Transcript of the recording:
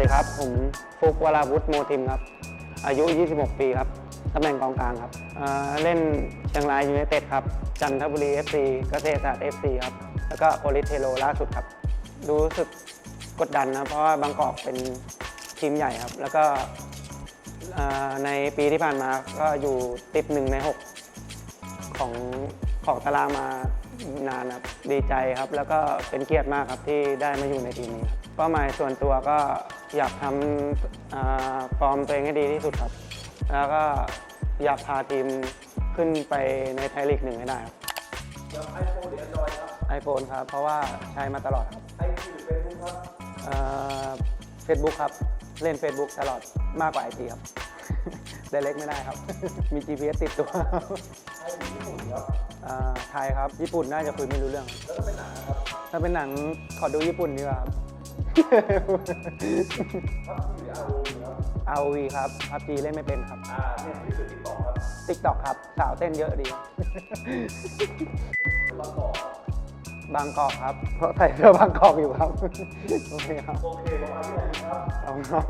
ดีครับ ผมฟุกวราวุฒิโมทิมครับ อายุ 26 ปีครับตำแหน่งกองกลางครับเเล่นเชียงรายยูไนเต็ดครับ จันทบุรี FC เกษตรศาสตร์ FC ครับ แล้วก็โปลิเทโลล่าสุดครับ รู้สึกกดดันนะ เพราะว่าบางกอกเป็นทีมใหญ่ครับ แล้วก็ในปีที่ผ่านมาก็อยู่ติดหนึ่งใน 6 ของของตารางมานานครับ ดีใจครับ แล้วก็เป็นเกียรติมากครับที่ได้มาอยู่ในทีมนี้ครับเป้าหมายส่วนตัวก็ อยากทำอ่าฟอร์มตัวเองให้ดีที่สุดครับ แล้วก็อยากพาทีมขึ้นไปในไทยลีกหนึ่งให้ได้ครับแล้วไอโฟนหรือแอนดรอยครับไอโฟนครับ เพราะว่าใช้มาตลอดครับไอจีหรือเฟซบุ๊กครับเฟซบุ๊กครับ เล่น Facebook ตลอดมากกว่าไอจีครับไดเล็กไม่ได้ครับ มี GPS ติดตัวไอหรือญี่ปุ่นครับอ่าไทยครับ ญี่ปุ่นน่าจะคุยไม่รู้เรื่องครับแล้วก็เป็นหนังนะครับ ถ้าเป็นหนังขอดูญี่ปุ่นดีกว่าครับ พับจีหรืออาร์โอครับ ROV ครับพับจีเล่นไม่เป็นครับอ่าเนี่ยที่สุดที่ต่อครับ TikTok ครับ สาวเต้นเยอะดีครับบางกอกครับบางกอกครับ เพราะใส่เสื้อบางกอกอยู่ครับโอเคครับโอเคประมาณนี้ครับเอาเอา